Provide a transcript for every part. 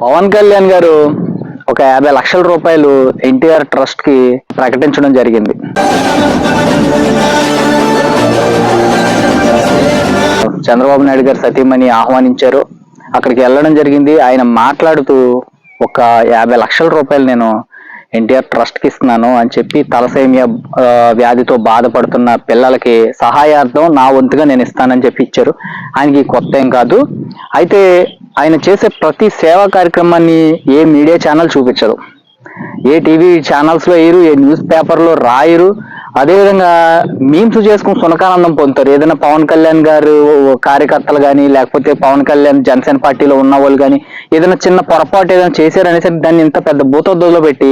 పవన్ కళ్యాణ్ గారు ఒక యాభై లక్షల రూపాయలు ఎన్టీఆర్ ట్రస్ట్కి ప్రకటించడం జరిగింది. చంద్రబాబు నాయుడు గారు సతీమణి ఆహ్వానించారు. అక్కడికి వెళ్ళడం జరిగింది. ఆయన మాట్లాడుతూ ఒక యాభై లక్షల రూపాయలు నేను ఎన్టీఆర్ ట్రస్ట్కి ఇస్తున్నాను అని చెప్పి తలసేమియా వ్యాధితో బాధపడుతున్న పిల్లలకి సహాయార్థం నా వంతుగా నేను ఇస్తానని చెప్పి ఇచ్చారు. ఆయనకి కొత్త ఏం కాదు. అయితే ఆయన చేసే ప్రతి సేవా కార్యక్రమాన్ని ఏ మీడియా ఛానల్ చూపించదు. ఏ టీవీ ఛానల్స్లో వేయరు ఏ న్యూస్ పేపర్లో రాయరు అదేవిధంగా మీమ్స్ చేసుకుని సునకానందం పొందుతారు. ఏదైనా పవన్ కళ్యాణ్ గారు కార్యకర్తలు కానీ లేకపోతే పవన్ కళ్యాణ్ జనసేన పార్టీలో ఉన్న వాళ్ళు కానీ ఏదైనా చిన్న పొరపాటు ఏదైనా చేశారనేసి దాన్ని ఇంత పెద్ద భూతద్దులో పెట్టి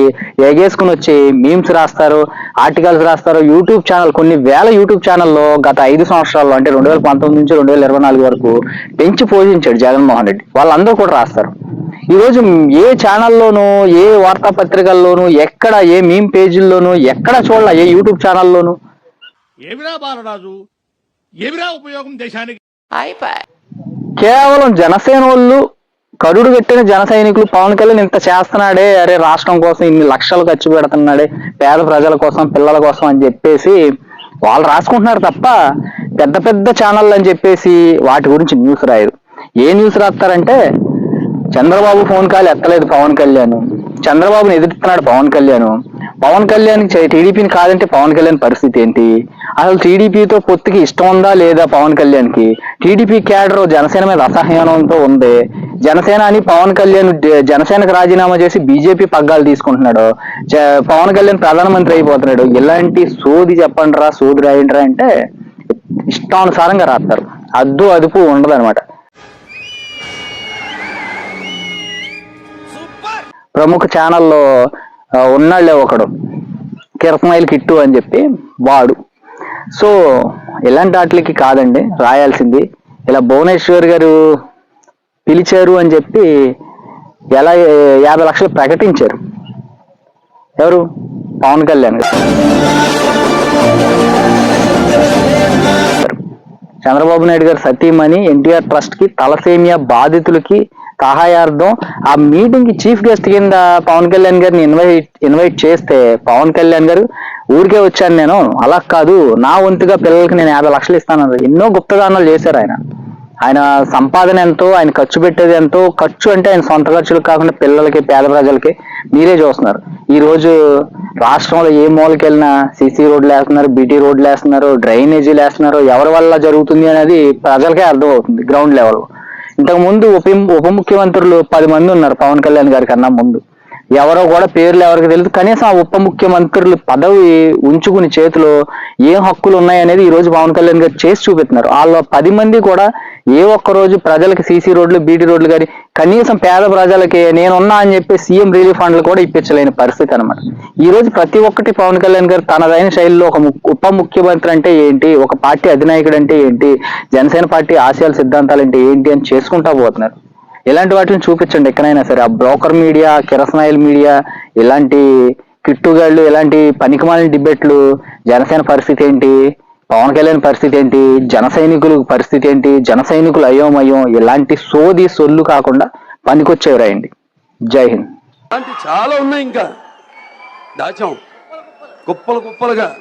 ఎగేసుకుని వచ్చి మీమ్స్ రాస్తారు ఆర్టికల్స్ రాస్తారు. యూట్యూబ్ ఛానల్ కొన్ని వేల యూట్యూబ్ ఛానల్లో గత ఐదు సంవత్సరాల్లో అంటే రెండు వేల పంతొమ్మిది నుంచి రెండు వేల ఇరవై నాలుగు వరకు పెంచి పోషించాడు జగన్మోహన్ రెడ్డి. వాళ్ళందరూ కూడా రాస్తారు. ఈ రోజు ఏ ఛానల్లోనూ ఏ వార్తాపత్రికల్లోనూ ఎక్కడ ఏ మీమ్ పేజీల్లోనూ ఎక్కడ చూడాల ఏ యూట్యూబ్ ఛానల్లోనూ. ఏమిరా బాలరాజు? ఏమిరా ఉపయోగం దేశానికి? కేవలం జనసేన వాళ్ళు కరుడు కట్టిన జన సైనికులు పవన్ కళ్యాణ్ ఇంత చేస్తున్నాడే అరే రాష్ట్రం కోసం ఇన్ని లక్షలు ఖర్చు పెడుతున్నాడే పేద ప్రజల కోసం పిల్లల కోసం అని చెప్పేసి వాళ్ళు రాసుకుంటున్నారు తప్ప పెద్ద పెద్ద ఛానళ్ళు అని చెప్పేసి వాటి గురించి న్యూస్ రాయరు. ఏ న్యూస్ రాస్తారంటే చంద్రబాబు ఫోన్ కాల్ ఎత్తలేదు పవన్ కళ్యాణ్. చంద్రబాబుని ఎదుర్కొన్నాడు పవన్ కళ్యాణ్. పవన్ కళ్యాణ్ టీడీపీని కాదంటే పవన్ కళ్యాణ్ పరిస్థితి ఏంటి? అసలు టీడీపీతో పొత్తుకి ఇష్టం ఉందా లేదా పవన్ కళ్యాణ్కి టీడీపీ క్యాడర్ జనసేన మీద అసహ్యానంతో ఉంది. జనసేన అని పవన్ కళ్యాణ్ జనసేనకు రాజీనామా చేసి బీజేపీ పగ్గాలు తీసుకుంటున్నాడు. పవన్ కళ్యాణ్ ప్రధానమంత్రి అయిపోతున్నాడు. ఇలాంటి సోది చెప్పండి రా సోది రాయండి రా అంటే ఇష్టానుసారంగా రాస్తారు. అద్దు అదుపు ఉండదు ప్రముఖ ఛానల్లో ఆ, ఉన్నాళ్ళే ఒకడు. కిరసనాయిల్ కిట్టు అని చెప్పి వాడు. సో ఇలాంటి వాటికి కాదండి రాయాల్సింది. ఇలా భువనేశ్వర్ గారు పిలిచారు అని చెప్పి ఎలా యాభై లక్షలు ప్రకటించారు. ఎవరు? పవన్ కళ్యాణ్ గారు. చంద్రబాబు నాయుడు గారు సతీమణి ఎన్టీఆర్ ట్రస్ట్కి తలసేమియా బాధితులకి సహాయార్థం ఆ మీటింగ్కి చీఫ్ గెస్ట్ కింద పవన్ కళ్యాణ్ గారిని ఇన్వైట్ ఇన్వైట్ చేస్తే పవన్ కళ్యాణ్ గారు ఊరికే వచ్చాను నేను అలా కాదు నా వంతుగా పిల్లలకి నేను యాభై లక్షలు ఇస్తాను ఎన్నో గుప్తదానాలు చేశారు ఆయన. ఆయన సంపాదన ఎంతో ఆయన ఖర్చు పెట్టేది ఎంతో. ఖర్చు అంటే ఆయన సొంత ఖర్చులు కాకుండా పిల్లలకి పేద ప్రజలకి మీరే చూస్తున్నారు. ఈ రోజు రాష్ట్రంలో ఏ మూలకి వెళ్ళినా సీసీ రోడ్లు వేస్తున్నారు బీటీ రోడ్లు వేస్తున్నారు డ్రైనేజీలు వేస్తున్నారు ఎవరి వల్ల జరుగుతుంది అనేది ప్రజలకే అర్థమవుతుంది గ్రౌండ్ లెవెల్ ఇంతకు ముందు ఉప ఉప ముఖ్యమంత్రులు పది మంది ఉన్నారు పవన్ కళ్యాణ్ గారి కన్నా ముందు. ఎవరో కూడా పేర్లు ఎవరికి తెలియదు కనీసం ఆ ఉప ముఖ్యమంత్రులు పదవి ఉంచుకుని చేతిలో ఏం హక్కులు ఉన్నాయనేది ఈ రోజు పవన్ కళ్యాణ్ గారు చేసి చూపిస్తున్నారు. వాళ్ళ పది మంది కూడా ఏ ఒక్క రోజు ప్రజలకు సీసీ రోడ్లు బీటీ రోడ్లు కానీ కనీసం పేద ప్రజలకి నేనున్నా అని చెప్పి సీఎం రిలీఫ్ ఫండ్లు కూడా ఇప్పించలేని పరిస్థితి అనమాట ఈ రోజు ప్రతి ఒక్కటి పవన్ కళ్యాణ్ గారు తనదైన శైలిలో ఒక ఉప ముఖ్యమంత్రి అంటే ఏంటి ఒక పార్టీ అధినాయకుడు అంటే ఏంటి జనసేన పార్టీ ఆశయాల సిద్ధాంతాలు అంటే ఏంటి అని చేసుకుంటా పోతున్నారు. ఇలాంటి వాటిని చూపించండి ఎక్కడైనా సరే. ఆ బ్రోకర్ మీడియా కిరసనాయిల్ మీడియా ఇలాంటి కిట్టుగాళ్ళు ఇలాంటి పనికిమాలిన డిబేట్లు జనసేన పరిస్థితి ఏంటి పవన్ కళ్యాణ్ పరిస్థితి ఏంటి? జన సైనికుల పరిస్థితి ఏంటి? జన సైనికులు అయోమయం ఇలాంటి సోది సొల్లు కాకుండా పనికొచ్చేవి రాయండి జై హింద్. చాలా ఉన్నాయి ఇంకా. దాచాం. కుప్పలు కుప్పలుగా.